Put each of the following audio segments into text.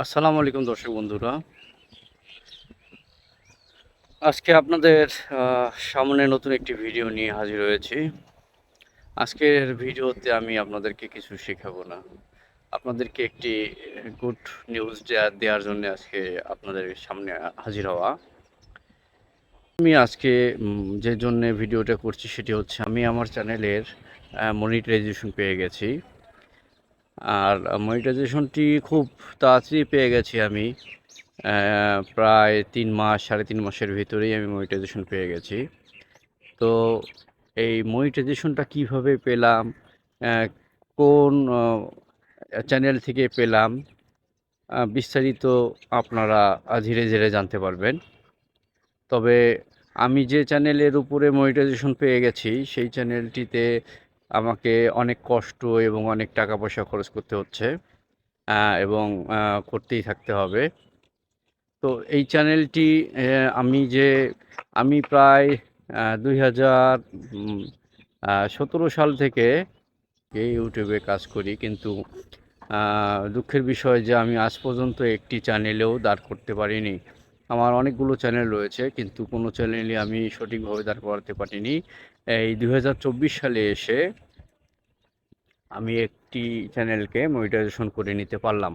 আসসালামু আলাইকুম দর্শক বন্ধুরা। আজকে আপনাদের সামনে নতুন একটি ভিডিও নিয়ে হাজির হয়েছি। আজকের ভিডিওতে আমি আপনাদেরকে কিছু শেখাবো না। আপনাদেরকে একটি গুড নিউজ দেওয়ার জন্য আজকে আপনাদের সামনে হাজির হওয়া। আমি আজকে যে জন্য ভিডিওটা করছি সেটি হচ্ছে, আমি আমার চ্যানেলের মনিটাইজেশন পেয়ে গেছি। আর মনিটাইজেশনটি খুব তাড়াতাড়ি পেয়ে গেছি আমি। প্রায় তিন মাস, সাড়ে তিন মাসের ভিতরেই আমি মনিটাইজেশন পেয়ে গেছি। তো এই মনিটাইজেশনটা কীভাবে পেলাম? কোন চ্যানেল থেকে পেলাম? বিস্তারিত আপনারা ধীরে ধীরে জানতে পারবেন। তবে আমি যে চ্যানেলের উপরে মনিটাইজেশন পেয়ে গেছি, সেই চ্যানেলটিতে আমাকে অনেক কষ্ট এবং অনেক টাকা পয়সা খরচ করতে হচ্ছে এবং করতেই থাকতে হবে। তো এই চ্যানেলটি আমি যে, আমি প্রায় দুই হাজার সতেরো সাল থেকে এই ইউটিউবে কাজ করি, কিন্তু দুঃখের বিষয় যে, আমি আজ পর্যন্ত একটি চ্যানেলেও দাঁড় করতে পারিনি। আমার অনেকগুলো চ্যানেল রয়েছে, কিন্তু কোনো চ্যানেলে আমি সঠিকভাবে দাঁড় করাতে পারিনি। এই দু হাজার চব্বিশ সালে এসে আমি একটি চ্যানেলকে মনিটাইজেশন করে নিতে পারলাম।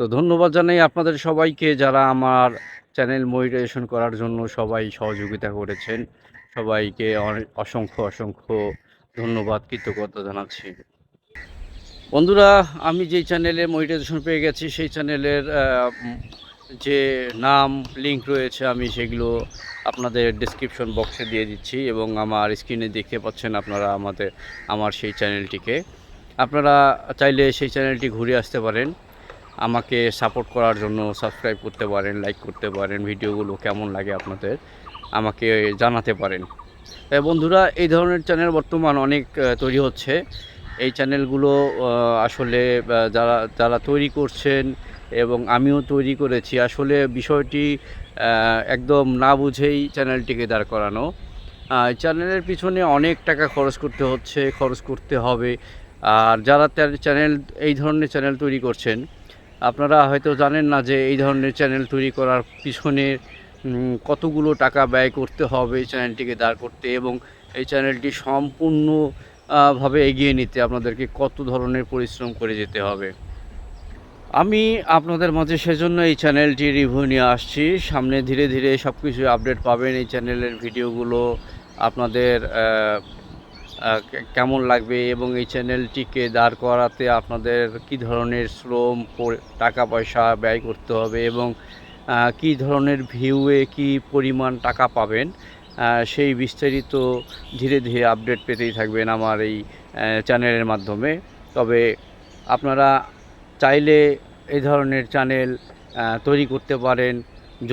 তো ধন্যবাদ জানাই আপনাদের সবাইকে যারা আমার চ্যানেল মনিটাইজেশন করার জন্য সবাই সহযোগিতা করেছেন। সবাইকে অসংখ্য অসংখ্য ধন্যবাদ, কৃতজ্ঞতা জানাচ্ছি। বন্ধুরা, আমি যেই চ্যানেলে মনিটাইজেশন পেয়ে গেছি, সেই চ্যানেলের যে নাম লিংক রয়েছে, আমি সেগুলো আপনাদের ডিসক্রিপশন বক্সে দিয়ে দিচ্ছি এবং আমার স্ক্রিনে দেখতে পাচ্ছেন আপনারা আমাদের, আমার সেই চ্যানেলটিকে আপনারা চাইলে সেই চ্যানেলটি ঘুরে আসতে পারেন। আমাকে সাপোর্ট করার জন্য সাবস্ক্রাইব করতে পারেন লাইক করতে পারেন, ভিডিওগুলো কেমন লাগে আপনাদের, আমাকে জানাতে পারেন। বন্ধুরা, এই ধরনের চ্যানেল বর্তমান অনেক তৈরি হচ্ছে। এই চ্যানেলগুলো আসলে যারা যারা তৈরি করছেন এবং আমিও তৈরি করেছি। আসলে বিষয়টি একদম না বুঝেই চ্যানেলটিকে দাঁড় করানো। চ্যানেলের পিছনে অনেক টাকা খরচ করতে হচ্ছে খরচ করতে হবে। আর যারা চ্যানেল এই ধরনের চ্যানেল তৈরি করছেন আপনারা হয়তো জানেন না যে এই ধরনের চ্যানেল তৈরি করার পিছনে কতগুলো টাকা ব্যয় করতে হবে চ্যানেলটিকে দাঁড় করতে এবং এই চ্যানেলটি সম্পূর্ণ আহ, ভাবে এগিয়ে নিতে আপনাদেরকে কত ধরনের পরিশ্রম করে যেতে হবে। আমি আপনাদের মাঝে সেজন্য এই চ্যানেলটি রিভিউ নিয়ে আসছি। সামনে ধীরে ধীরে সব কিছু আপডেট পাবেন এই চ্যানেলের ভিডিওগুলো। আপনাদের কেমন লাগবে এবং এই চ্যানেলটিকে দাঁড় করাতে আপনাদের কি ধরনের শ্রম টাকা পয়সা ব্যয় করতে হবে এবং কি ধরনের ভিউয়ে কি পরিমাণ টাকা পাবেন সেই বিস্তারিত ধীরে ধীরে আপডেট পেতেই থাকবেন আমার এই চ্যানেলের মাধ্যমে। তবে আপনারা চাইলে এই ধরনের চ্যানেল তৈরি করতে পারেন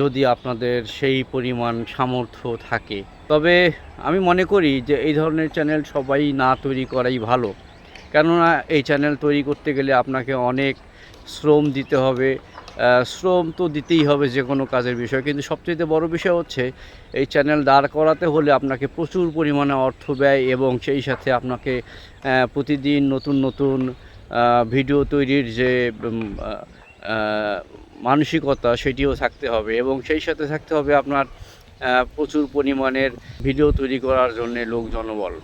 যদি আপনাদের সেই পরিমাণ সামর্থ্য থাকে। তবে আমি মনে করি যে এই ধরনের চ্যানেল সবাই না তৈরি করাই ভালো। কেননা এই চ্যানেল তৈরি করতে গেলে আপনাকে অনেক শ্রম দিতে হবে। শ্রম তো দিতেই হবে যে কোনো কাজের বিষয়। কিন্তু সবচেয়ে বড় বিষয় হচ্ছে, এই চ্যানেল দাঁড় করাতে হলে আপনাকে প্রচুর পরিমাণে অর্থ ব্যয় এবং সেই সাথে আপনাকে প্রতিদিন নতুন নতুন ভিডিও তৈরির যে মানসিকতা সেটিও থাকতে হবে এবং সেই সাথে থাকতে হবে আপনার প্রচুর পরিমাণের ভিডিও তৈরি করার জন্য লোক জনবল।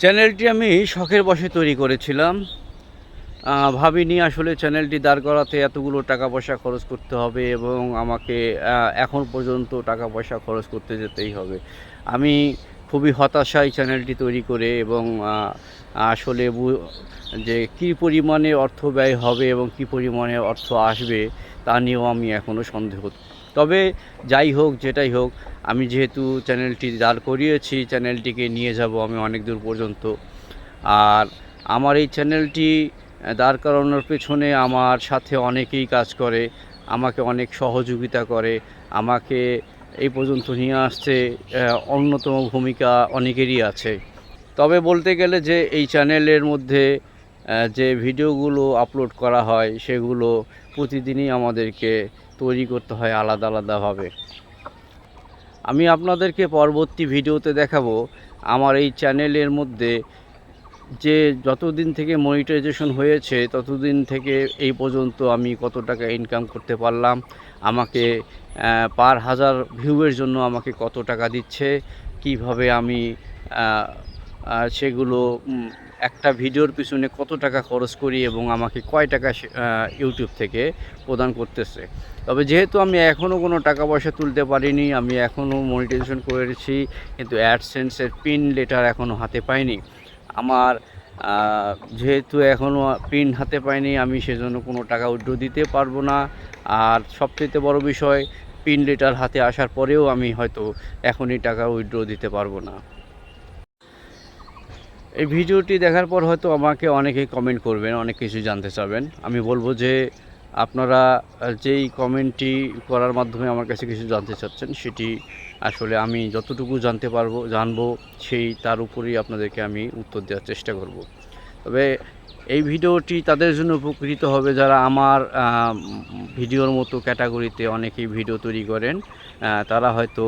চ্যানেলটি আমি শখের বসে তৈরি করেছিলাম। ভাবিনি আসলে চ্যানেলটি দাঁড় করাতে এতগুলো টাকা পয়সা খরচ করতে হবে এবং আমাকে এখন পর্যন্ত টাকা পয়সা খরচ করতে যেতেই হবে। আমি খুবই হতাশায় চ্যানেলটি তৈরি করে এবং আসলে যে কী পরিমাণে অর্থ ব্যয় হবে এবং কী পরিমাণে অর্থ আসবে তা নিয়েও আমি এখনও সন্দেহ। তবে যাই হোক, যেটাই হোক, আমি যেহেতু চ্যানেলটি দাঁড় করিয়েছি চ্যানেলটিকে নিয়ে যাব আমি অনেক দূর পর্যন্ত। আর আমার এই চ্যানেলটি দাঁড় করানোর পেছনে আমার সাথে অনেকেই কাজ করে, আমাকে অনেক সহযোগিতা করে, আমাকে এই পর্যন্ত নিয়ে আহ, অন্যতম ভূমিকা অনেকেরই আছে। তবে বলতে গেলে যে এই চ্যানেলের মধ্যে যে ভিডিওগুলো আপলোড করা হয় সেগুলো প্রতিদিনই আমাদেরকে তৈরি করতে হয় আলাদা আলাদাভাবে। আমি আপনাদেরকে পরবর্তী ভিডিওতে দেখাবো আমার এই চ্যানেলের মধ্যে যে যতদিন থেকে মনিটাইজেশন হয়েছে, ততদিন থেকে এই পর্যন্ত আমি কত টাকা ইনকাম করতে পারলাম। আমাকে পার হাজার ভিউয়ের জন্য আমাকে কত টাকা দিচ্ছে, কীভাবে আমি সেগুলো একটা ভিডিওর পিছনে কত টাকা খরচ করি এবং আমাকে কয় টাকা ইউটিউব থেকে প্রদান করতেছে। তবে যেহেতু আমি এখনও কোনো টাকা পয়সা তুলতে পারিনি, আমি এখনও মনিটাইজেশন করেছি, কিন্তু অ্যাডসেন্সের পিন লেটার এখনও হাতে পাইনি। আমার যেহেতু এখনও পিন হাতে পাইনি, আমি সেজন্য কোনো টাকা উইড্রো দিতে পারব না। আর সবচেয়ে বড় বিষয়, পিন লেটার হাতে আসার পরেও আমি হয়তো এখনই টাকা উইড্রো দিতে পারব না। এই ভিডিওটি দেখার পর হয়তো আমাকে অনেকেই কমেন্ট করবেন, অনেক কিছু জানতে চাবেন। আমি বলব যে আপনারা যেই কমেন্টটি করার মাধ্যমে আমার কাছে কিছু জানতে চাচ্ছেন, সেটি আসলে আমি যতটুকু জানতে পারব, জানব, সেই তার উপরেই আপনাদেরকে আমি উত্তর দেওয়ার চেষ্টা করব। তবে এই ভিডিওটি তাদের জন্য উপকৃত হবে যারা আমার ভিডিওর মতো ক্যাটাগরিতে অনেকেই ভিডিও তৈরি করেন তারা হয়তো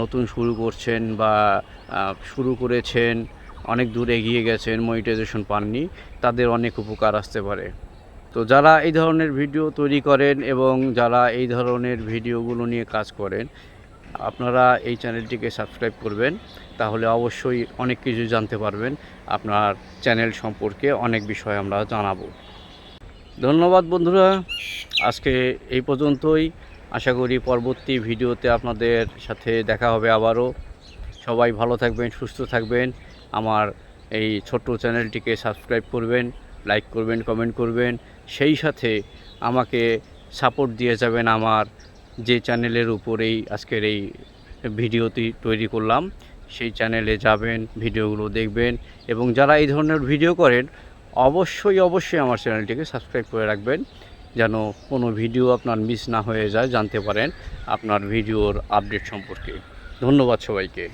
নতুন শুরু করছেন বা শুরু করেছেন, অনেক দূর এগিয়ে গেছেন, মনিটাইজেশন পাননি, তাদের অনেক উপকার আসতে পারে। তো যারা এই ধরনের ভিডিও তৈরি করেন এবং যারা এই ধরনের ভিডিওগুলো নিয়ে কাজ করেন, আপনারা এই চ্যানেলটিকে সাবস্ক্রাইব করবেন। তাহলে অবশ্যই অনেক কিছু জানতে পারবেন। আপনার চ্যানেল সম্পর্কে অনেক বিষয় আমরা জানাব। ধন্যবাদ বন্ধুরা। আজকে এই পর্যন্তই। আশা করি পরবর্তী ভিডিওতে আপনাদের সাথে দেখা হবে আবারও। সবাই ভালো থাকবেন, সুস্থ থাকবেন। আমার এই ছোট্ট চ্যানেলটিকে সাবস্ক্রাইব করবেন। লাইক করবেন কমেন্ট করবেন। সেই সাথে আমাকে সাপোর্ট দিয়ে যাবেন আমার যে চ্যানেলের উপরেই আজকের এই ভিডিওটি তৈরি করলাম। সেই চ্যানেলে যাবেন, ভিডিওগুলো দেখবেন এবং যারা এই ধরনের ভিডিও করেন, অবশ্যই অবশ্যই আমার চ্যানেলটিকে সাবস্ক্রাইব করে রাখবেন। যেন কোনো ভিডিও আপনার মিস না হয়ে যায়, জানতে পারেন আপনার ভিডিওর আপডেট সম্পর্কে। ধন্যবাদ সবাইকে।